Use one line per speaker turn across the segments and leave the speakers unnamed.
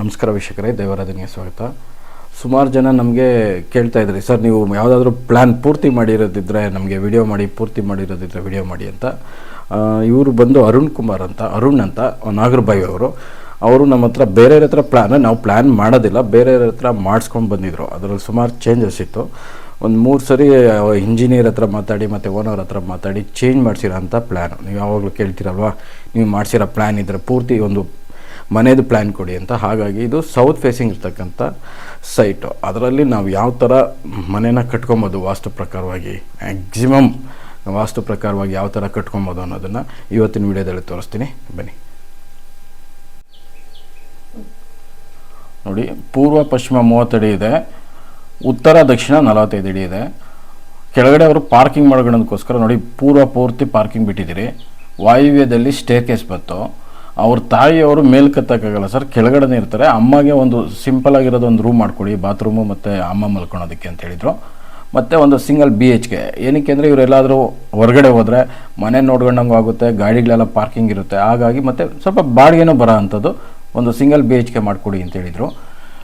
ನಮಸ್ಕಾರ ವೀಕ್ಷಕರೇ, ದೇವರಾಧನೆಗೆ ಸ್ವಾಗತ. ಸುಮಾರು ಜನ ನಮಗೆ ಕೇಳ್ತಾ ಇದ್ರಿ ಸರ್, ನೀವು ಯಾವುದಾದ್ರೂ ಪ್ಲ್ಯಾನ್ ಪೂರ್ತಿ ಮಾಡಿರೋದಿದ್ದರೆ ನಮಗೆ ವಿಡಿಯೋ ಮಾಡಿ, ಪೂರ್ತಿ ಮಾಡಿರೋದಿದ್ದರೆ ವಿಡಿಯೋ ಮಾಡಿ ಅಂತ. ಇವರು ಬಂದು ಅರುಣ್ ಕುಮಾರ್ ಅಂತ, ಅರುಣ್ ಅಂತ, ನಾಗರಬಾಯಿ ಅವರು. ಅವರು ನಮ್ಮ ಹತ್ರ ಬೇರೆಯವ್ರ ಹತ್ರ ಪ್ಲ್ಯಾನ್ ನಾವು ಪ್ಲ್ಯಾನ್ ಮಾಡೋದಿಲ್ಲ ಬೇರೆಯವ್ರ ಹತ್ರ ಮಾಡಿಸ್ಕೊಂಡು ಬಂದಿದ್ರು. ಅದರಲ್ಲಿ ಸುಮಾರು ಚೇಂಜಸ್ ಇತ್ತು. ಒಂದು ಮೂರು ಸರಿ ಇಂಜಿನಿಯರ್ ಹತ್ರ ಮಾತಾಡಿ, ಮತ್ತು ಓನರ್ ಹತ್ರ ಮಾತಾಡಿ ಚೇಂಜ್ ಮಾಡಿಸಿರೋ ಅಂಥ ಪ್ಲ್ಯಾನ್ ನೀವು ಯಾವಾಗಲೂ ಕೇಳ್ತೀರಲ್ವಾ? ನೀವು ಮಾಡಿಸಿರೋ ಪ್ಲ್ಯಾನ್ ಇದ್ದರೆ ಪೂರ್ತಿ ಒಂದು ಮನೇದು ಪ್ಲ್ಯಾನ್ ಕೊಡಿ ಅಂತ. ಹಾಗಾಗಿ ಇದು ಸೌತ್ ಫೇಸಿಂಗ್ ಇರ್ತಕ್ಕಂಥ ಸೈಟು ಅದರಲ್ಲಿ ನಾವು ಯಾವ ಥರ ಮನೇನ ಕಟ್ಕೊಬೋದು, ವಾಸ್ತು ಪ್ರಕಾರವಾಗಿ ಮ್ಯಾಕ್ಸಿಮಮ್ ವಾಸ್ತು ಪ್ರಕಾರವಾಗಿ ಯಾವ ಥರ ಕಟ್ಕೊಬೋದು ಅನ್ನೋದನ್ನು ಇವತ್ತಿನ ವಿಡಿಯೋದಲ್ಲಿ ತೋರಿಸ್ತೀನಿ. ಬನ್ನಿ. ನೋಡಿ, ಪೂರ್ವ, ಪಶ್ಚಿಮ ಮೂವತ್ತಡಿ ಇದೆ. ಉತ್ತರ, ದಕ್ಷಿಣ ನಲವತ್ತೈದು ಅಡಿ ಇದೆ. ಕೆಳಗಡೆ ಅವರು ಪಾರ್ಕಿಂಗ್ ಮಾಡ್ಕೊಳ್ಳೋದಕ್ಕೋಸ್ಕರ ನೋಡಿ, ಪೂರ್ವ ಪೂರ್ತಿ ಪಾರ್ಕಿಂಗ್ ಬಿಟ್ಟಿದ್ದೀರಿ. ವಾಯುವ್ಯದಲ್ಲಿ ಸ್ಟೇರ್ ಕೇಸ್ ಬಂತು. ಅವ್ರ ತಾಯಿಯವರು ಮೇಲ್ಕತ್ತಕ್ಕಾಗಲ್ಲ ಸರ್, ಕೆಳಗಡೆನೇ ಇರ್ತಾರೆ. ಅಮ್ಮಗೆ ಒಂದು ಸಿಂಪಲ್ ಆಗಿರೋದು ಒಂದು ರೂಮ್ ಮಾಡ್ಕೊಡಿ, ಬಾತ್ರೂಮು ಮತ್ತು ಅಮ್ಮ ಮಲ್ಕೊಳೋದಕ್ಕೆ ಅಂತ ಹೇಳಿದರು. ಮತ್ತು ಒಂದು ಸಿಂಗಲ್ ಬಿ ಎಚ್ ಕೆ ಏನಕ್ಕೆ ಅಂದರೆ ಇವರೆಲ್ಲಾದರೂ ಹೊರಗಡೆ ಹೋದರೆ ಮನೆ ನೋಡ್ಕೊಂಡಂಗೂ ಆಗುತ್ತೆ, ಗಾಡಿಗಳೆಲ್ಲ ಪಾರ್ಕಿಂಗ್ ಇರುತ್ತೆ. ಹಾಗಾಗಿ ಮತ್ತು ಸ್ವಲ್ಪ ಬಾಡಿಗೆನೂ ಬರೋ ಅಂಥದ್ದು ಒಂದು ಸಿಂಗಲ್ ಬಿ ಎಚ್ ಕೆ ಮಾಡಿಕೊಡಿ ಅಂತ ಹೇಳಿದರು.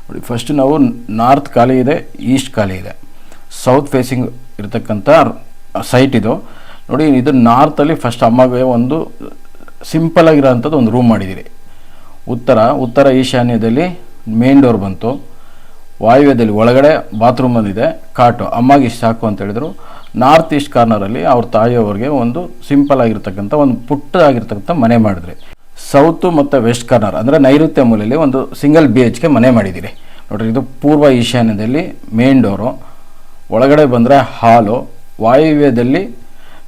ನೋಡಿ ಫಸ್ಟ್ ನಾವು ನಾರ್ತ್ ಖಾಲಿ ಇದೆ ಈಸ್ಟ್ ಖಾಲಿ ಇದೆ. ಸೌತ್ ಫೇಸಿಂಗ್ ಇರತಕ್ಕಂಥ ಸೈಟ್ ಇದು. ನೋಡಿ, ಇದು ನಾರ್ತಲ್ಲಿ ಫಸ್ಟ್ ಅಮ್ಮಗೆ ಒಂದು ಸಿಂಪಲ್ ಆಗಿರೋಂಥದ್ದು ಒಂದು ರೂಮ್ ಮಾಡಿದ್ದೀರಿ. ಉತ್ತರ ಉತ್ತರ ಈಶಾನ್ಯದಲ್ಲಿ ಮೇನ್ ಡೋರ್ ಬಂತು. ವಾಯುವ್ಯದಲ್ಲಿ ಒಳಗಡೆ ಬಾತ್ರೂಮ್ ಬಂದಿದೆ ಕಾಟು. ಅಮ್ಮಗೆ ಇಷ್ಟು ಸಾಕು ಅಂತ ಹೇಳಿದ್ರು. ನಾರ್ತ್ ಈಸ್ಟ್ ಕಾರ್ನರಲ್ಲಿ ಅವ್ರ ತಾಯಿಯವ್ರಿಗೆ ಒಂದು ಸಿಂಪಲ್ ಆಗಿರ್ತಕ್ಕಂಥ, ಒಂದು ಪುಟ್ಟದಾಗಿರ್ತಕ್ಕಂಥ ಮನೆ ಮಾಡಿದ್ರಿ. ಸೌತು ಮತ್ತು ವೆಸ್ಟ್ ಕಾರ್ನರ್ ಅಂದರೆ ನೈಋತ್ಯ ಮೂಲೆಯಲ್ಲಿ ಒಂದು ಸಿಂಗಲ್ ಬಿ ಎಚ್ ಕೆ ಮನೆ ಮಾಡಿದ್ದೀರಿ. ನೋಡ್ರಿ, ಇದು ಪೂರ್ವ ಈಶಾನ್ಯದಲ್ಲಿ ಮೇನ್ ಡೋರು ಒಳಗಡೆ ಬಂದರೆ ಹಾಲು ವಾಯುವ್ಯದಲ್ಲಿ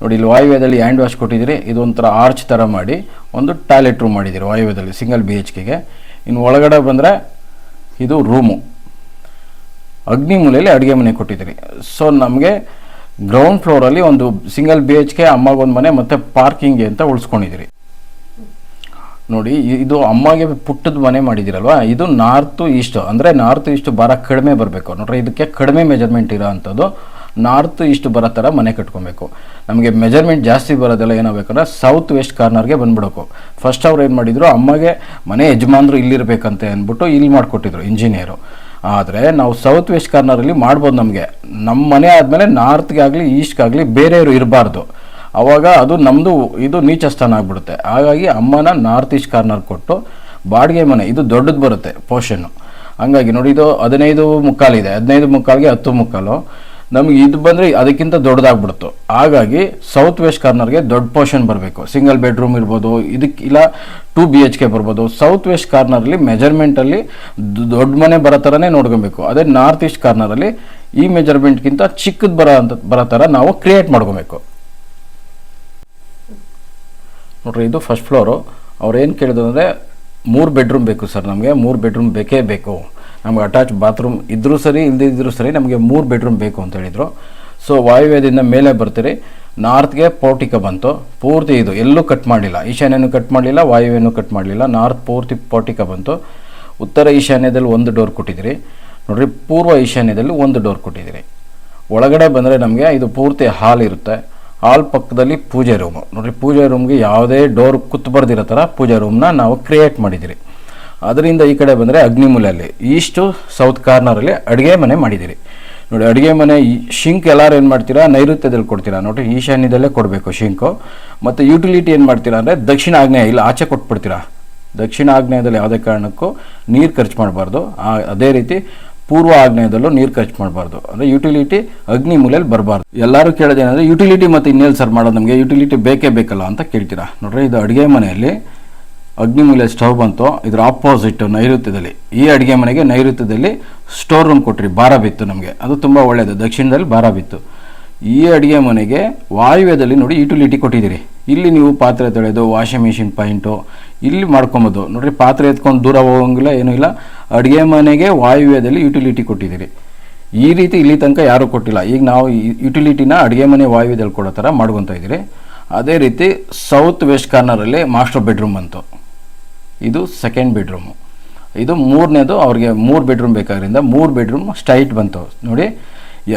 ನೋಡಿ, ಇಲ್ಲಿ ವಾಯುವ್ಯದಲ್ಲಿ ಹ್ಯಾಂಡ್ ವಾಶ್ ಕೊಟ್ಟಿದ್ದೀರಿ. ಇದೊಂಥರ ಆರ್ಚ್ ಥರ ಮಾಡಿ, ಒಂದು ಟಾಯ್ಲೆಟ್ ರೂಮ್ ಮಾಡಿದ್ದೀರಿ ವಾಯುವ್ಯದಲ್ಲಿ, ಸಿಂಗಲ್ ಬಿ ಎಚ್ ಕೆಗೆ. ಇನ್ನು ಒಳಗಡೆ ಬಂದರೆ ಇದು ರೂಮು. ಅಗ್ನಿ ಮೂಲೆಯಲ್ಲಿ ಅಡುಗೆ ಮನೆ ಕೊಟ್ಟಿದ್ದೀರಿ. ಸೊ ನಮಗೆ ಗ್ರೌಂಡ್ ಫ್ಲೋರಲ್ಲಿ ಒಂದು ಸಿಂಗಲ್ ಬಿ ಎಚ್ ಕೆ, ಅಮ್ಮಗೊಂದು ಮನೆ ಮತ್ತು ಪಾರ್ಕಿಂಗ್ಗೆ ಅಂತ ಉಳಿಸ್ಕೊಂಡಿದ್ದೀರಿ. ನೋಡಿ ಇದು ಅಮ್ಮಗೆ ಪುಟ್ಟದ ಮನೆ ಮಾಡಿದ್ದೀರಲ್ವ? ಇದು ನಾರ್ತು ಈಸ್ಟ್, ಅಂದರೆ ನಾರ್ತ್ ಈಸ್ಟು ಬರ ಕಡಿಮೆ ಬರಬೇಕು. ನೋಡ್ರಿ, ಇದಕ್ಕೆ ಕಡಿಮೆ ಮೆಜರ್ಮೆಂಟ್ ಇರೋ ಅಂಥದ್ದು ನಾರ್ತ್ ಈಸ್ಟ್ ಬರೋ ಥರ ಮನೆ ಕಟ್ಕೊಬೇಕು. ನಮಗೆ ಮೆಜರ್ಮೆಂಟ್ ಜಾಸ್ತಿ ಬರೋದೆಲ್ಲ ಏನಾಗಬೇಕಂದ್ರೆ ಸೌತ್ ವೆಸ್ಟ್ ಕಾರ್ನರ್ಗೆ ಬಂದ್ಬಿಡೋಕು. ಫಸ್ಟ್ ಅವ್ರು ಏನು ಮಾಡಿದರು, ಅಮ್ಮಗೆ ಮನೆ ಯಜಮಾನ್ರು ಇಲ್ಲಿರಬೇಕಂತೆ ಅಂದ್ಬಿಟ್ಟು ಇಲ್ಲಿ ಮಾಡಿಕೊಟ್ಟಿದ್ರು ಇಂಜಿನಿಯರು. ಆದರೆ ನಾವು ಸೌತ್ ವೆಸ್ಟ್ ಕಾರ್ನರಲ್ಲಿ ಮಾಡ್ಬೋದು ನಮಗೆ. ನಮ್ಮ ಮನೆ ಆದಮೇಲೆ ನಾರ್ತ್ಗೆ ಆಗಲಿ ಈಸ್ಟ್ಗಾಗಲಿ ಬೇರೆಯವರು ಇರಬಾರ್ದು. ಅವಾಗ ಅದು ನಮ್ಮದು ಇದು ನೀಚ ಸ್ಥಾನ ಆಗ್ಬಿಡುತ್ತೆ. ಹಾಗಾಗಿ ಅಮ್ಮನ ನಾರ್ತ್ ಈಸ್ಟ್ ಕಾರ್ನರ್ ಕೊಟ್ಟು ಬಾಡಿಗೆ ಮನೆ, ಇದು ದೊಡ್ಡದು ಬರುತ್ತೆ ಪೋರ್ಷನ್ನು. ಹಂಗಾಗಿ ನೋಡಿ, ಇದು ಹದಿನೈದು ಮುಕ್ಕಾಲಿದೆ ಹದಿನೈದು ಮುಕ್ಕಾಲಿಗೆ ಹತ್ತು ಮುಕ್ಕಾಲು. ನಮ್ಗೆ ಇದು ಬಂದರೆ ಅದಕ್ಕಿಂತ ದೊಡ್ಡದಾಗ್ಬಿಡ್ತು. ಹಾಗಾಗಿ ಸೌತ್ ವೆಸ್ಟ್ ಕಾರ್ನರ್ಗೆ ದೊಡ್ಡ ಪೋರ್ಷನ್ ಬರಬೇಕು. ಸಿಂಗಲ್ ಬೆಡ್ರೂಮ್ ಇರ್ಬೋದು ಇದಕ್ಕೆ ಇಲ್ಲ ಟೂ ಬಿ ಎಚ್ ಕೆ ಬರ್ಬೋದು. ಸೌತ್ ವೆಸ್ಟ್ ಕಾರ್ನರಲ್ಲಿ ಮೆಜರ್ಮೆಂಟಲ್ಲಿ ದೊಡ್ಡ ಮನೆ ಬರೋ ಥರನೇ ನೋಡ್ಕೊಬೇಕು. ಅದೇ ನಾರ್ತ್ ಈಸ್ಟ್ ಕಾರ್ನರಲ್ಲಿ ಈ ಮೆಜರ್ಮೆಂಟ್ಗಿಂತ ಚಿಕ್ಕದು ಬರೋ ಅಂತ, ಬರೋ ಥರ ನಾವು ಕ್ರಿಯೇಟ್ ಮಾಡ್ಕೊಬೇಕು. ನೋಡ್ರಿ, ಇದು ಫಸ್ಟ್ ಫ್ಲೋರು ಅವ್ರು ಏನು ಕೇಳಿದ್ರು ಅಂದರೆ ಮೂರು ಬೆಡ್ರೂಮ್ ಬೇಕು ಸರ್ ನಮಗೆ. ಮೂರು ಬೆಡ್ರೂಮ್ ಬೇಕೇ ಬೇಕು. ನಮ್ಗೆ ಅಟ್ಯಾಚ್ ಬಾತ್ರೂಮ್ ಇದ್ರೂ ಸರಿ ಇಲ್ಲದಿದ್ದರೂ ಸರಿ ನಮಗೆ ಮೂರು ಬೆಡ್ರೂಮ್ ಬೇಕು ಅಂತ ಹೇಳಿದರು. ಸೊ ವಾಯುವ್ಯದಿಂದ ಮೇಲೆ ಬರ್ತೀರಿ. ನಾರ್ತ್ಗೆ ಪೋರ್ಟಿಕ ಬಂತು. ಪೂರ್ತಿ ಇದು ಎಲ್ಲೂ ಕಟ್ ಮಾಡಲಿಲ್ಲ. ಈಶಾನ್ಯನೂ ಕಟ್ ಮಾಡಲಿಲ್ಲ, ವಾಯುವ್ಯನೂ ಕಟ್ ಮಾಡಲಿಲ್ಲ. ನಾರ್ತ್ ಪೂರ್ತಿ ಪೋರ್ಟಿಕ ಬಂತು. ಉತ್ತರ ಈಶಾನ್ಯದಲ್ಲಿ ಒಂದು ಡೋರ್ ಕೊಟ್ಟಿದ್ದೀರಿ. ನೋಡ್ರಿ, ಪೂರ್ವ ಈಶಾನ್ಯದಲ್ಲಿ ಒಂದು ಡೋರ್ ಕೊಟ್ಟಿದ್ದೀರಿ. ಒಳಗಡೆ ಬಂದರೆ ನಮಗೆ ಇದು ಪೂರ್ತಿ ಹಾಲ್ ಇರುತ್ತೆ. ಹಾಲ್ ಪಕ್ಕದಲ್ಲಿ ಪೂಜೆ ರೂಮು ನೋಡಿರಿ, ಪೂಜೆ ರೂಮ್ಗೆ ಯಾವುದೇ ಡೋರ್ ಕುತ್ತು ಬರ್ದಿರೋ ಥರ ಪೂಜೆ ರೂಮ್ನ ನಾವು ಕ್ರಿಯೇಟ್ ಮಾಡಿದ್ದೀರಿ. ಅದರಿಂದ ಈ ಕಡೆ ಬಂದರೆ ಅಗ್ನಿಮೂಲೆಯಲ್ಲಿ ಈಸ್ಟು ಸೌತ್ ಕಾರ್ನರಲ್ಲಿ ಅಡುಗೆ ಮನೆ ಮಾಡಿದ್ದೀರಿ. ನೋಡಿ, ಅಡುಗೆ ಮನೆ ಶಿಂಕ್ ಎಲ್ಲರೂ ಏನು ಮಾಡ್ತೀರಾ? ನೈಋತ್ಯದಲ್ಲಿ ಕೊಡ್ತೀರಾ? ನೋಡಿ, ಈಶಾನ್ಯದಲ್ಲೇ ಕೊಡಬೇಕು ಶಿಂಕು. ಮತ್ತು ಯುಟಿಲಿಟಿ ಏನು ಮಾಡ್ತೀರಾ ಅಂದರೆ ದಕ್ಷಿಣ ಆಗ್ನೇಯ, ಇಲ್ಲ ಆಚೆ ಕೊಟ್ಬಿಡ್ತೀರಾ? ದಕ್ಷಿಣ ಆಗ್ನೇಯದಲ್ಲಿ ಯಾವುದೇ ಕಾರಣಕ್ಕೂ ನೀರು ಖರ್ಚು ಮಾಡಬಾರ್ದು. ಅದೇ ರೀತಿ ಪೂರ್ವ ಆಗ್ನೇಯದಲ್ಲೂ ನೀರು ಖರ್ಚು ಮಾಡಬಾರ್ದು. ಅಂದರೆ ಯುಟಿಲಿಟಿ ಅಗ್ನಿ ಮೂಲೆಯಲ್ಲಿ ಬರಬಾರ್ದು. ಎಲ್ಲರೂ ಕೇಳೋದೇನೆಂದರೆ ಯುಟಿಲಿಟಿ ಮತ್ತು ಇನ್ನೇಲ್ ಸರ್ ಮಾಡೋದು ನಮಗೆ ಯುಟಿಲಿಟಿ ಬೇಕೇ ಬೇಕಲ್ಲ ಅಂತ ಕೇಳ್ತೀರಾ? ನೋಡ್ರಿ, ಇದು ಅಡುಗೆ ಮನೆಯಲ್ಲಿ ಅಗ್ನಿಮೂಲೆ ಸ್ಟವ್ ಬಂತು, ಇದರ ಆಪೋಸಿಟ್ ನೈಋತ್ಯದಲ್ಲಿ. ಈ ಅಡುಗೆ ಮನೆಗೆ ನೈಋತ್ಯದಲ್ಲಿ ಸ್ಟೋರ್ ರೂಮ್ ಕೊಟ್ರಿ, ಭಾರ ಬಿತ್ತು ನಮಗೆ. ಅದು ತುಂಬ ಒಳ್ಳೆಯದು ದಕ್ಷಿಣದಲ್ಲಿ ಭಾರ ಬಿತ್ತು. ಈ ಅಡುಗೆ ಮನೆಗೆ ವಾಯುವ್ಯದಲ್ಲಿ ನೋಡಿ ಯುಟಿಲಿಟಿ ಕೊಟ್ಟಿದ್ದೀರಿ. ಇಲ್ಲಿ ನೀವು ಪಾತ್ರೆ ತೊಳೆದು ವಾಷಿಂಗ್ ಮಿಷಿನ್ ಪಾಯಿಂಟು ಇಲ್ಲಿ ಮಾಡ್ಕೊಬೋದು. ನೋಡಿರಿ, ಪಾತ್ರೆ ಎತ್ಕೊಂಡು ದೂರ ಹೋಗೋಂಗಿಲ್ಲ, ಏನೂ ಇಲ್ಲ. ಅಡುಗೆ ಮನೆಗೆ ವಾಯುವ್ಯದಲ್ಲಿ ಯುಟಿಲಿಟಿ ಕೊಟ್ಟಿದ್ದೀರಿ. ಈ ರೀತಿ ಇಲ್ಲಿ ತನಕ ಯಾರೂ ಕೊಟ್ಟಿಲ್ಲ. ಈಗ ನಾವು ಯುಟಿಲಿಟಿನ ಅಡುಗೆ ಮನೆ ವಾಯುವ್ಯದಲ್ಲಿ ಕೊಡೋ ಥರ ಮಾಡ್ಕೊತಾ ಇದ್ದೀರಿ. ಅದೇ ರೀತಿ ಸೌತ್ ವೆಸ್ಟ್ ಕಾರ್ನರಲ್ಲಿ ಮಾಸ್ಟರ್ ಬೆಡ್ರೂಮ್ ಬಂತು ಇದು ಸೆಕೆಂಡ್ ಬೆಡ್ರೂಮು ಇದು ಮೂರನೇದು ಅವ್ರಿಗೆ ಮೂರು ಬೆಡ್ರೂಮ್ ಬೇಕಾದ್ರಿಂದ ಮೂರು ಬೆಡ್ರೂಮ್ ಸ್ಟೈಟ್ ಬಂತು. ನೋಡಿ,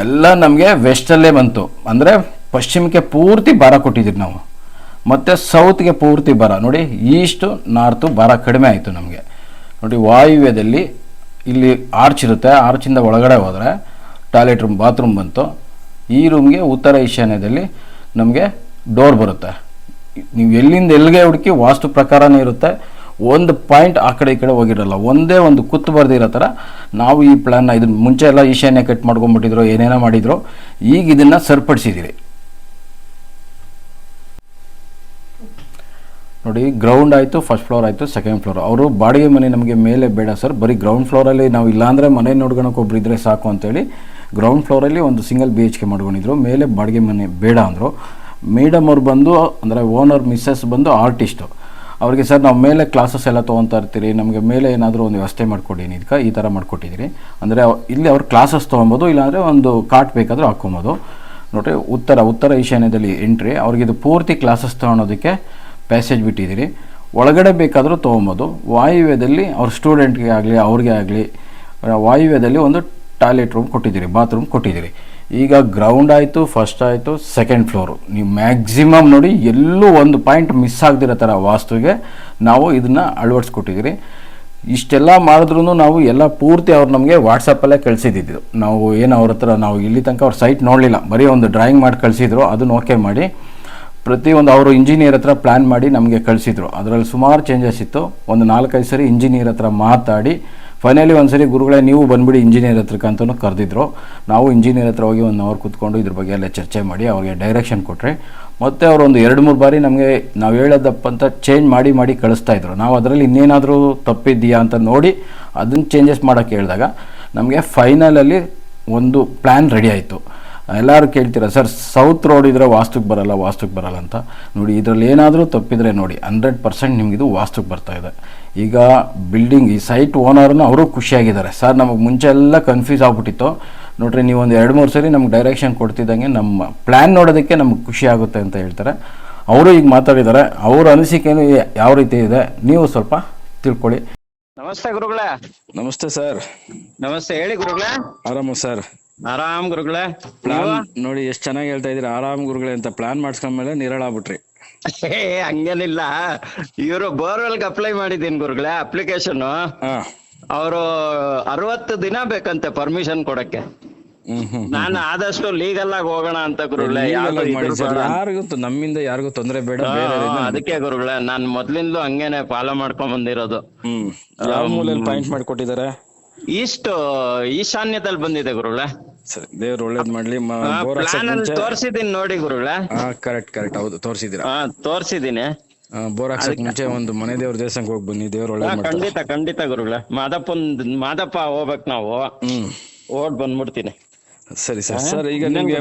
ಎಲ್ಲ ನಮಗೆ ವೆಸ್ಟಲ್ಲೇ ಬಂತು. ಅಂದರೆ ಪಶ್ಚಿಮಕ್ಕೆ ಪೂರ್ತಿ ಬರ ಕೊಟ್ಟಿದ್ದೀವಿ ನಾವು. ಮತ್ತು ಸೌತ್ಗೆ ಪೂರ್ತಿ ಬರ. ನೋಡಿ ಈಸ್ಟು ನಾರ್ತು ಬರ ಕಡಿಮೆ ಆಯಿತು ನಮಗೆ. ನೋಡಿ, ವಾಯುವ್ಯದಲ್ಲಿ ಇಲ್ಲಿ ಆರ್ಚ್ ಇರುತ್ತೆ. ಆರ್ಚಿಂದ ಒಳಗಡೆ ಹೋದರೆ ಟಾಯ್ಲೆಟ್ ರೂಮ್ ಬಾತ್ರೂಮ್ ಬಂತು. ಈ ರೂಮ್ಗೆ ಉತ್ತರ ಈಶಾನ್ಯದಲ್ಲಿ ನಮಗೆ ಡೋರ್ ಬರುತ್ತೆ. ನೀವು ಎಲ್ಲಿಂದ ಎಲ್ಲಿಗೆ ಹುಡುಕಿ ವಾಸ್ತು ಪ್ರಕಾರನೇ ಇರುತ್ತೆ. ಒಂದು ಪಾಯಿಂಟ್ ಆ ಕಡೆ ಈ ಕಡೆ ಹೋಗಿರಲ್ಲ, ಒಂದೇ ಒಂದು ಕುತ್ತು ಬರೆದಿರೋ ಥರ ನಾವು ಈ ಪ್ಲ್ಯಾನ್ನ ಇದನ್ನ ಮುಂಚೆ ಎಲ್ಲ ಈಶಾನ್ಯ ಕಟ್ ಮಾಡ್ಕೊಂಬಿಟ್ಟಿದ್ರು ಏನೇನೋ ಮಾಡಿದ್ರು, ಈಗ ಇದನ್ನು ಸರಿಪಡಿಸಿದ್ದೀರಿ ನೋಡಿ ಗ್ರೌಂಡ್ ಆಯಿತು ಫಸ್ಟ್ ಫ್ಲೋರ್ ಆಯಿತು ಸೆಕೆಂಡ್ ಫ್ಲೋರ್ ಅವರು ಬಾಡಿಗೆ ಮನೆ ನಮಗೆ ಮೇಲೆ ಬೇಡ ಸರ್ ಬರೀ ಗ್ರೌಂಡ್ ಫ್ಲೋರಲ್ಲಿ ನಾವು ಇಲ್ಲಾಂದರೆ ಮನೆ ನೋಡ್ಕೊಳಕ್ಕೆ ಒಬ್ರು ಇದ್ದರೆ ಸಾಕು ಅಂತೇಳಿ ಗ್ರೌಂಡ್ ಫ್ಲೋರಲ್ಲಿ ಒಂದು ಸಿಂಗಲ್ ಬಿ ಎಚ್ ಕೆ ಮಾಡ್ಕೊಂಡಿದ್ರು. ಮೇಲೆ ಬಾಡಿಗೆ ಮನೆ ಬೇಡ ಅಂದರು. ಮೇಡಮ್ ಅವ್ರು ಬಂದು, ಅಂದರೆ ಓನರ್ ಮಿಸ್ಸಸ್ ಬಂದು ಆರ್ಟಿಸ್ಟು ಅವ್ರಿಗೆ, ಸರ್, ನಾವು ಮೇಲೆ ಕ್ಲಾಸಸ್ ಎಲ್ಲ ತೊಗೊತಾ ಇರ್ತೀರಿ, ನಮಗೆ ಮೇಲೆ ಏನಾದರೂ ಒಂದು ವ್ಯವಸ್ಥೆ ಮಾಡಿಕೊಡಿ ಇದಕ್ಕೆ ಈ ಥರ ಮಾಡಿಕೊಟ್ಟಿದ್ದೀರಿ ಅಂದರೆ ಇಲ್ಲಿ ಅವ್ರು ಕ್ಲಾಸಸ್ ತೊಗೊಬೋದು, ಇಲ್ಲಾಂದರೆ ಒಂದು ಕಾಟ್ ಬೇಕಾದರೂ ಹಾಕ್ಕೊಬೋದು. ನೋಡಿರಿ, ಉತ್ತರ ಉತ್ತರ ಈಶಾನ್ಯದಲ್ಲಿ ಎಂಟ್ರಿ ಅವ್ರಿಗೆ ಇದು ಪೂರ್ತಿ ಕ್ಲಾಸಸ್ ತೊಗೊಳೋದಕ್ಕೆ ಪ್ಯಾಸೇಜ್ ಬಿಟ್ಟಿದ್ದೀರಿ ಒಳಗಡೆ ಬೇಕಾದರೂ ತೊಗೊಬೋದು. ವಾಯುವ್ಯದಲ್ಲಿ ಅವ್ರ ಸ್ಟೂಡೆಂಟ್ಗೆ ಆಗಲಿ, ಅವ್ರಿಗೆ ಆಗಲಿ, ವಾಯುವ್ಯದಲ್ಲಿ ಒಂದು ಟಾಯ್ಲೆಟ್ ರೂಮ್ ಕೊಟ್ಟಿದ್ದೀರಿ ಬಾತ್ರೂಮ್ ಕೊಟ್ಟಿದ್ದೀರಿ ಈಗ ಗ್ರೌಂಡ್ ಆಯಿತು ಫಸ್ಟ್ ಆಯಿತು ಸೆಕೆಂಡ್ ಫ್ಲೋರು ನೀವು ಮ್ಯಾಕ್ಸಿಮಮ್ ನೋಡಿ, ಎಲ್ಲೂ ಒಂದು ಪಾಯಿಂಟ್ ಮಿಸ್ ಆಗದಿರೋ ಥರ ವಾಸ್ತುವಿಗೆ ನಾವು ಇದನ್ನು ಅಳವಡಿಸ್ಕೊಟ್ಟಿದ್ದೀರಿ. ಇಷ್ಟೆಲ್ಲ ಮಾಡಿದ್ರೂ ನಾವು ಎಲ್ಲ ಪೂರ್ತಿ ಅವ್ರು ನಮಗೆ ವಾಟ್ಸಪ್ಪಲ್ಲೇ ಕಳಿಸಿದ್ದಿದ್ದು. ನಾವು ಏನು ಅವ್ರ ಹತ್ರ, ನಾವು ಇಲ್ಲಿ ತನಕ ಅವ್ರ ಸೈಟ್ ನೋಡಲಿಲ್ಲ. ಬರೀ ಒಂದು ಡ್ರಾಯಿಂಗ್ ಮಾಡಿ ಕಳಿಸಿದ್ರು, ಅದನ್ನು ಓಕೆ ಮಾಡಿ. ಪ್ರತಿಯೊಂದು ಅವರು ಇಂಜಿನಿಯರ್ ಹತ್ರ ಪ್ಲ್ಯಾನ್ ಮಾಡಿ ನಮಗೆ ಕಳಿಸಿದ್ರು. ಅದರಲ್ಲಿ ಸುಮಾರು ಚೇಂಜಸ್ ಇತ್ತು. ಒಂದು ನಾಲ್ಕೈದು ಸರಿ ಇಂಜಿನಿಯರ್ ಹತ್ರ ಮಾತಾಡಿ ಫೈನಲಿ ಒಂದು ಸರಿ ಗುರುಗಳೇ ನೀವು ಬಂದುಬಿಡಿ ಇಂಜಿನಿಯರ್ ಹತ್ರಕ್ಕೆ ಅಂತಲೂ ಕರೆದಿದ್ರು ನಾವು ಇಂಜಿನಿಯರ್ ಹತ್ರ ಹೋಗಿ ಒಂದು ಅವರ್ ಕೂತ್ಕೊಂಡು ಇದ್ರ ಬಗ್ಗೆ ಎಲ್ಲ ಚರ್ಚೆ ಮಾಡಿ ಅವ್ರಿಗೆ ಡೈರೆಕ್ಷನ್ ಕೊಟ್ಟರೆ ಮತ್ತು ಅವರು ಒಂದು ಎರಡು ಮೂರು ಬಾರಿ ನಮಗೆ ನಾವು ಹೇಳೋದಪ್ಪ ಅಂತ ಚೇಂಜ್ ಮಾಡಿ ಮಾಡಿ ಕಳಿಸ್ತಾ ಇದ್ರು ನಾವು ಅದರಲ್ಲಿ ಇನ್ನೇನಾದರೂ ತಪ್ಪಿದ್ದೀಯಾ ಅಂತ ನೋಡಿ ಅದನ್ನು ಚೇಂಜಸ್ ಮಾಡೋಕ್ಕೆ ಹೇಳಿದಾಗ ನಮಗೆ ಫೈನಲಲ್ಲಿ ಒಂದು ಪ್ಲ್ಯಾನ್ ರೆಡಿ ಆಯಿತು ಎಲ್ಲರೂ ಕೇಳ್ತೀರ ಸರ್ ಸೌತ್ ರೋಡ್ ಇದ್ರೆ ವಾಸ್ತುಕ್ಕೆ ಬರಲ್ಲ ವಾಸ್ತುಕ್ಕೆ ಬರಲ್ಲ ಅಂತ? ನೋಡಿ ಇದರಲ್ಲಿ ಏನಾದರೂ ತಪ್ಪಿದರೆ ನೋಡಿ ಹಂಡ್ರೆಡ್ ಪರ್ಸೆಂಟ್ ನಿಮಗಿದು ವಾಸ್ತುಕ್ಕೆ ಬರ್ತಾ ಇದೆ. ಈಗ ಬಿಲ್ಡಿಂಗ್ ಈ ಸೈಟ್ ಓನರ್ನ ಅವರು ಖುಷಿಯಾಗಿದ್ದಾರೆ. ಸರ್ ನಮಗೆ ಮುಂಚೆ ಎಲ್ಲ ಕನ್ಫ್ಯೂಸ್ ಆಗ್ಬಿಟ್ಟಿತ್ತು. ನೋಡ್ರಿ ನೀವು ಒಂದು ಎರಡು ಮೂರು ಸರಿ ನಮ್ಗೆ ಡೈರೆಕ್ಷನ್ ಕೊಡ್ತಿದ್ದಂಗೆ ನಮ್ಮ ಪ್ಲ್ಯಾನ್ ನೋಡೋದಕ್ಕೆ ನಮ್ಗೆ ಖುಷಿ ಆಗುತ್ತೆ ಅಂತ ಹೇಳ್ತಾರೆ. ಅವರು ಈಗ ಮಾತಾಡಿದ್ದಾರೆ. ಅವ್ರ ಅನಿಸಿಕೆ ಯಾವ ರೀತಿ ಇದೆ? ನೀವು ಸ್ವಲ್ಪ ತಿಳ್ಕೊಳ್ಳಿ.
ನಮಸ್ತೆ ಗುರುಗಳೇ.
ನಮಸ್ತೆ ಸರ್.
ನಮಸ್ತೆ ಹೇಳಿ ಗುರುಗಳೇ.
ಆರಾಮ ಸರ್.
ಆರಾಮ್ ಗುರುಗಳೇ
ಪ್ಲಾನ್ ನೋಡಿ ಎಷ್ಟ್ ಚೆನ್ನಾಗಿ ಹೇಳ್ತಾ ಇದೀರ ಆರಾಮ್ ಗುರುಗಳೇ ಅಂತ ಪ್ಲಾನ್ ಮಾಡ್ಸ್ಕೊಂಡ್ಮೇಲೆ ನಿರಳಾಗ್ಬಿಟ್ರಿ.
ಆಗ್ಬಿಟ್ರಿ ಹಂಗೇನಿಲ್ಲ. ಇವರು ಬೋರ್ವೆಲ್ಗೆ ಅಪ್ಲೈ ಮಾಡಿದೀನಿ ಗುರುಗಳೇ ಅಪ್ಲಿಕೇಶನ್
ಹಾ.
ಅವರು ಅರವತ್ತು ದಿನ ಬೇಕಂತೆ ಪರ್ಮಿಷನ್ ಕೊಡಕ್ಕೆ.
ಹ್ಮ್ ಹ್ಮ್
ನಾನು ಆದಷ್ಟು ಲೀಗಲ್ ಆಗಿ ಹೋಗೋಣ ಅಂತ ಗುರುಗಳೇ ಯಾವ್ದು
ಮಾಡಿ ಸರ್
ಬೇಡ.
ಯಾರಿಗೂ ನಮ್ಮಿಂದ ಯಾರಿಗೂ ತೊಂದರೆ ಬೇಡ
ಹಾ, ಅದಕ್ಕೆ ಗುರುಗಳೇ ನಾನ್ ಮೊದ್ಲಿಂದಲೂ ಹಂಗೇನೆ ಫಾಲೋ ಮಾಡ್ಕೊಂಡ್ ಬಂದಿರೋದು.
ಹ್ಮ್. ಯಾವ ಮೂಲೆಯಲ್ಲಿ ಪಾಯಿಂಟ್ ಮಾಡ್ಕೊಟ್ಟಿದ್ದಾರೆ?
ಈಸ್ಟ್ ಈಶಾನ್ಯದಲ್ಲಿ ಬಂದಿದೆ ಗುರುಗಳೇ.
ಸರಿ ದೇವ್ರು ಒಳ್ಳೇದ್ ಮಾಡ್ಲಿ ಬೋರ್
ಪ್ಲಾನ್ ಅಲ್ಲಿ ತೋರ್ಸಿದೀನಿ ನೋಡಿ ಗುರುಗಳೇ.
ಕರೆಕ್ಟ್ ಕರೆಕ್ಟ್ ಹೌದು ತೋರಿಸಿದೀರಾ
ಹಾ ತೋರ್ಸಿದೀನಿ.
ಬೋರ್ ಹಾಕ್ಸಕ್ ಮುಂಚೆ ಒಂದು ಮನೆ ದೇವ್ರ ದೇವಸ್ಥಾನಕ್ಕೆ ಹೋಗಿ ಬನ್ನಿ ದೇವ್ರ ಒಳ್ಳೆ
ಖಂಡಿತ ಖಂಡಿತ ಗುರುಗಳೇ. ಮಾದಪ್ಪನ್ ಮಾದಪ್ಪ ಹೋಗ್ಬೇಕು ನಾವು. ಓಡ್ ಬಂದ್ಬಿಡ್ತೀನಿ.
ಸರಿ ಸರ್. ಸರ್ ಈಗ ನಿಮ್ಗೆ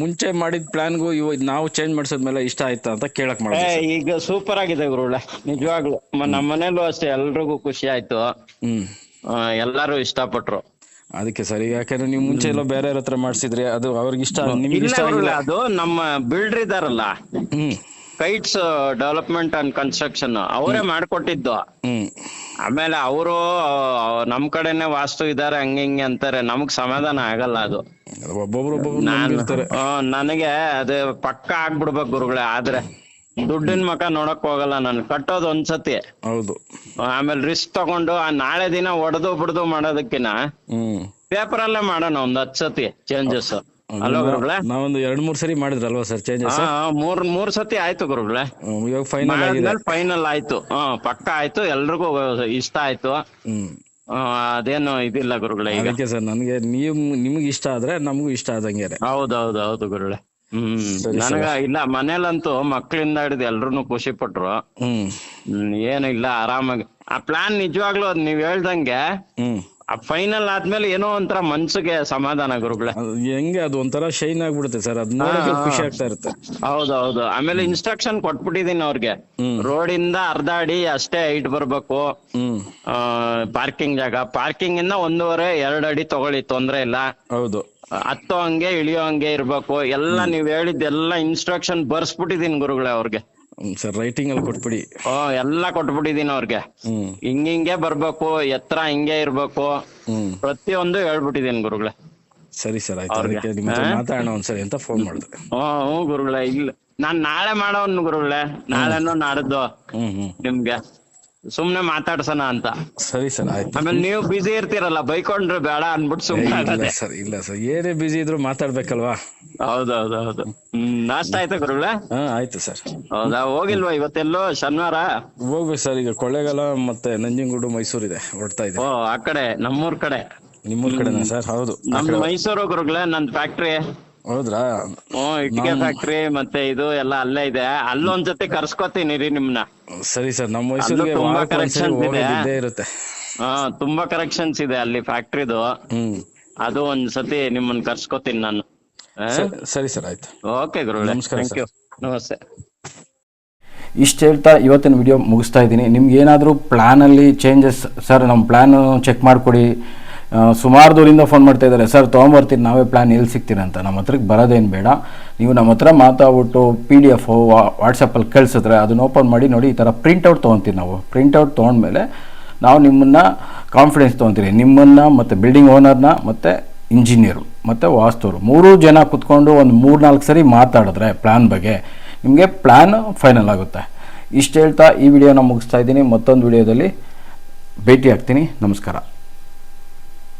ಮುಂಚೆ ಮಾಡಿದ ಪ್ಲಾನ್ಗೂ ಇವ ನಾವು ಚೇಂಜ್ ಮಾಡಿಸಿದ್ಮೇಲೆ ಇಷ್ಟ ಆಯ್ತಾ ಅಂತ ಕೇಳಕ್ ಮಾಡ
ಈಗ ಸೂಪರ್ ಆಗಿದೆ ಗುರುಗಳೇ ನಿಜವಾಗ್ಲು. ನಮ್ಮ ಮನೇಲೂ ಅಷ್ಟೇ ಎಲ್ರಿಗೂ ಖುಷಿ ಆಯ್ತು.
ಹ್ಮ್.
ಎಲ್ಲಾರು ಇಷ್ಟಪಟ್ರು.
ಅದಕ್ಕೆ ಸರಿ ಈಗ ಯಾಕಂದ್ರೆ ನೀವು ಮುಂಚೆ ಎಲ್ಲ ಬೇರೆ ಹತ್ರ ಮಾಡಿಸಿದ್ರಿ ಅದು ಅವ್ರಿಗೆ ಇಷ್ಟ ನಿಮ್ಗೆ
ಇಲ್ಲ
ಇಷ್ಟ ಆಗಿಲ್ಲ.
ಅದು ನಮ್ಮ ಬಿಲ್ಡರ್ ಇದಾರಲ್ಲ.
ಹ್ಮ್.
ಕೈಟ್ಸ್ ಡೆವಲಪ್ಮೆಂಟ್ ಅಂಡ್ ಕನ್ಸ್ಟ್ರಕ್ಷನ್ ಅವರೇ ಮಾಡ್ಕೊಟ್ಟಿದ್ದು.
ಹ್ಮ್.
ಆಮೇಲೆ ಅವರು ನಮ್ ಕಡೆನೆ ವಾಸ್ತು ಇದಾರೆ ಹಂಗೆ ಹಿಂಗೆ ಅಂತಾರೆ. ನಮಗ್ ಸಮಾಧಾನ ಆಗಲ್ಲ ಅದು.
ಒಬ್ಬೊಬ್ರು ಒಬ್ಬೊಬ್ರು
ನಾನು ನನಗೆ ಅದು ಪಕ್ಕ ಆಗ್ಬಿಡ್ಬೇಕು ಗುರುಗಳೇ ಆದ್ರೆ. ದುಡ್ಡಿನ ಮಕ ನೋಡಕ್ ಹೋಗಲ್ಲ ನಾನು. ಕಟ್ಟೋದು ಒಂದ್ಸತಿ.
ಹೌದು.
ಆಮೇಲೆ ರಿಸ್ಕ್ ತಗೊಂಡು ಆ ನಾಳೆ ದಿನ ಒಡೆದು ಬಿಡದು ಮಾಡೋದಕ್ಕಿನ
ಹ್ಮ್.
ಪೇಪರ್ ಅಲ್ಲೇ ಮಾಡೋಣ ಒಂದ್ ಹತ್ ಸತಿ ಚೇಂಜಸ್ ಅಲ್ವಾ ಗುರುಗಳೇ?
ನಾವೊಂದು ಎರಡ್ ಮೂರ್ ಸರಿ ಮಾಡಿದ್ರಲ್ವಾ ಸರ್ ಚೇಂಜಸ್
ಮೂರ್ ಮೂರ್ ಸತಿ ಆಯ್ತು ಗುರುಗಳೇ.
ಇವಾಗ ಫೈನಲ್ ಆಗಿದೆ.
ಫೈನಲ್ ಆಯ್ತು. ಹಾ ಪಕ್ಕ ಆಯ್ತು ಎಲ್ರಿಗೂ ಇಷ್ಟ ಆಯ್ತು. ಅದೇನು ಇದಿಲ್ಲ ಗುರುಗಳೇ ಈಗ.
ಸರ್ ನನ್ಗೆ ನೀವು ನಿಮ್ಗೆ ಇಷ್ಟ ಆದ್ರೆ ನಮಗೂ ಇಷ್ಟ ಆದಂಗೆ
ಹೌದೌದು ಹೌದು ಗುರುಗಳೇ. ಹ್ಮ್. ನನಗ ಇಲ್ಲ ಮನೇಲಂತೂ ಮಕ್ಳಿಂದ ಹಿಡಿದು ಎಲ್ರು ಖುಷಿ ಪಟ್ರು.
ಹ್ಮ್.
ಏನು ಇಲ್ಲ ಆರಾಮಾಗಿ. ಆ ಪ್ಲಾನ್ ನಿಜವಾಗ್ಲೂ ಅದ್ ನೀವ್ ಹೇಳ್ದಂಗೆ ಫೈನಲ್ ಆದ್ಮೇಲೆ ಏನೋ ಒಂಥರ ಮನ್ಸಿಗೆ ಸಮಾಧಾನ ಗುರುಗಳೇ.
ಹೆಂಗೆ ಅದು ಒಂಥರ ಶೈನ್ ಆಗ್ಬಿಡುತ್ತೆ ಸರ್. ಅದ್ ನೋಡಕ್ಕೆ ಖುಷಿ ಆಗ್ತಾ ಇರುತ್ತೆ.
ಹೌದೌದು. ಆಮೇಲೆ ಇನ್ಸ್ಟ್ರಕ್ಷನ್ ಕೊಟ್ಬಿಟ್ಟಿದೀನಿ ಅವ್ರಿಗೆ. ರೋಡ್ ಇಂದ ಅರ್ಧ ಅಡಿ ಅಷ್ಟೇ ಹೈಟ್ ಬರ್ಬೇಕು. ಪಾರ್ಕಿಂಗ್ ಜಾಗ. ಪಾರ್ಕಿಂಗ್ ಇಂದ ಒಂದೂವರೆ ಎರಡ್ ಅಡಿ ತಗೊಳ್ಳಿ ತೊಂದ್ರೆ ಇಲ್ಲ.
ಹೌದು.
ಹತ್ತೋ ಹಂಗೆ ಇಳಿಯೋ ಹಂಗೆ ಇರ್ಬೇಕು. ಎಲ್ಲ ನೀವ್ ಹೇಳಿದ್ದೆಲ್ಲ ಇನ್ಸ್ಟ್ರಕ್ಷನ್ ಬರ್ಸ್ಬಿಟ್ಟಿದೀನಿ ಗುರುಗಳೇ ಅವ್ರಿಗೆ.
ಸರ್ ರೈಟಿಂಗ್ ಅಲ್ಲಿ ಕೊಟ್ಬಿಡಿ.
ಓ ಎಲ್ಲ ಕೊಟ್ಬಿಟ್ಟಿದೀನಿ ಅವ್ರಿಗೆ.
ಹ್ಮ್.
ಹಿಂಗ್ ಹಿಂಗೆ ಬರ್ಬೇಕು ಎತ್ತರ ಹಿಂಗೆ ಇರ್ಬೇಕು.
ಹ್ಮ್.
ಪ್ರತಿಯೊಂದು ಹೇಳ್ಬಿಟ್ಟಿದೀನಿ ಗುರುಗಳೇ.
ಸರಿ ಸರ್ ಆಯ್ತು. ಅದಕ್ಕೆ ನಿಮ್ಮ ಹತ್ರ ಮಾತಾಡೋಣ ಒಂದ್ಸರಿ ಅಂತ ಫೋನ್ ಮಾಡಿದೆ.
ಹ್ಮ್ ಗುರುಗಳೇ. ಇಲ್ಲ. ನಾನ್ ನಾಳೆ ಮಾಡೋನ್ ಗುರುಗಳೇ. ನಾಳೆನೋ ನಾಡಿದ್ದು
ಹ್ಮ್ ಹ್ಮ್.
ನಿಮ್ಗೆ. ಸುಮ್ನೆ ಮಾತಾಡ್ಸೋಣ ಅಂತ.
ಸರಿ ಸರ್ ಆಯ್ತು.
ಆಮೇಲೆ ನೀವು ಬಿಜಿ ಇರ್ತೀರಲ್ಲ ಬೈಕೊಂಡ್ರೆ ಬೇಡ ಅನ್ಬಿಟ್ಟು ಸುಮ್ನೆ
ಇಲ್ಲ ಸರ್ ಇಲ್ಲ ಸರ್. ಏನೇ ಬಿಜಿ ಇದ್ರು ಮಾತಾಡ್ಬೇಕಲ್ವಾ?
ಹೌದೌದೌದು. ಹ್ಮ್ ನಾಷ್ಟ ಆಯ್ತಾ ಗುರುಗಳೇ?
ಹಾ ಆಯ್ತು ಸರ್.
ಹೌದಾ ಹೋಗಿಲ್ವಾ ಇವತ್ತೆಲ್ಲೋ ಶನಿವಾರ?
ಹೋಗ್ಬೇಕು ಸರ್ ಈಗ ಕೊಳ್ಳೇಗಾಲ ಮತ್ತೆ ನಂಜನಗೂಡು ಮೈಸೂರು ಇದೆ ಹೊರಡ್ತಾ ಇದೆ.
ಓ ಆ ಕಡೆ ನಮ್ಮೂರ್ ಕಡೆ.
ನಿಮ್ಮೂರ್ ಕಡೆನಾ ಸರ್? ಹೌದು ಆ
ನಮ್ದು
ಕಡೆ-
ಮೈಸೂರು ಗುರುಗಳೇ ನಂದ್ ಫ್ಯಾಕ್ಟ್ರಿ
ಹೌದ್ರಾ?
ಹ್ಮ್ ಇಟ್ಟಿಗೆ ಫ್ಯಾಕ್ಟ್ರಿ ಮತ್ತೆ ಇದು ಎಲ್ಲ ಅಲ್ಲೇ ಇದೆ. ಅಲ್ಲೊಂದ್ಸತಿ ಕರ್ಸ್ಕೊತೀನಿ ರೀ ನಿಮ್ನ.
ಸರಿ ಸರ್ ನಮ್ಮ ಮೈಸೂರಿಗೆ
ತುಂಬಾ ಕರೆಕ್ಷನ್ಸ್ ಇದೆ.
ಇರುತ್ತೆ.
ಹಾ ತುಂಬಾ ಕರೆಕ್ಷನ್ಸ್ ಇದೆ ಅಲ್ಲಿ ಫ್ಯಾಕ್ಟ್ರಿದು ಅದು ಒಂದ್ ಸತಿ ನಿಮ್ಮನ್ನ ಕರ್ಸ್ಕೊತೀನಿ ನಾನು.
ಸರಿ ಸರ್ ಆಯ್ತು.
ಓಕೆ ಗುರು
ನಮಸ್ಕಾರ
ಥ್ಯಾಂಕ್ ಯು ನಮಸ್ತೆ.
ಇಷ್ಟು ಹೇಳ್ತಾ ಇವತ್ತಿನ ವಿಡಿಯೋ ಮುಗಿಸ್ತಾ ಇದ್ದೀನಿ. ನಿಮ್ಗೆ ಏನಾದರೂ ಪ್ಲ್ಯಾನಲ್ಲಿ ಚೇಂಜಸ್ ಸರ್ ನಮ್ಮ ಪ್ಲ್ಯಾನ್ ಚೆಕ್ ಮಾಡಿಕೊಡಿ. ಸುಮಾರು ದೂರಿಂದ ಫೋನ್ ಮಾಡ್ತಾ ಇದ್ದಾರೆ. ಸರ್ ತೊಗೊಂಬರ್ತೀನಿ. ನಾವೇ ಪ್ಲ್ಯಾನ್ ಎಲ್ಲಿ ಸಿಗ್ತೀರಂತ ನಮ್ಮ ಹತ್ರಕ್ಕೆ ಬರೋದೇನು ಬೇಡ. ನೀವು ನಮ್ಮ ಹತ್ರ ಮಾತಾಡ್ಬಿಟ್ಟು ಪಿ ಡಿ ಎಫ್ ವಾಟ್ಸಪ್ಪಲ್ಲಿ ಕಳಿಸಿದ್ರೆ ಅದನ್ನ ಓಪನ್ ಮಾಡಿ ನೋಡಿ ಈ ಥರ ಪ್ರಿಂಟೌಟ್ ತೊಗೊತೀವಿ ನಾವು. ಪ್ರಿಂಟೌಟ್ ತೊಗೊಂಡ್ಮೇಲೆ ನಾವು ನಿಮ್ಮನ್ನು ಕಾನ್ಫಿಡೆನ್ಸ್ ತೊಗೊತೀವಿ. ನಿಮ್ಮನ್ನು ಮತ್ತು ಬಿಲ್ಡಿಂಗ್ ಓನರ್ನ ಮತ್ತು ಇಂಜಿನಿಯರು ಮತ್ತು ವಾಸ್ತುರು ಮೂರು ಜನ ಕುತ್ಕೊಂಡು ಒಂದು ಮೂರು ನಾಲ್ಕು ಸರಿ ಮಾತಾಡಿದ್ರೆ ಪ್ಲ್ಯಾನ್ ಬಗ್ಗೆ ನಿಮಗೆ ಪ್ಲ್ಯಾನ್ ಫೈನಲ್ ಆಗುತ್ತೆ. ಇಷ್ಟು ಹೇಳ್ತಾ ಈ ವಿಡಿಯೋನ ಮುಗಿಸ್ತಾ ಇದ್ದೀನಿ. ಮತ್ತೊಂದು ವಿಡಿಯೋದಲ್ಲಿ ಭೇಟಿ ಆಗ್ತೀನಿ ನಮಸ್ಕಾರ.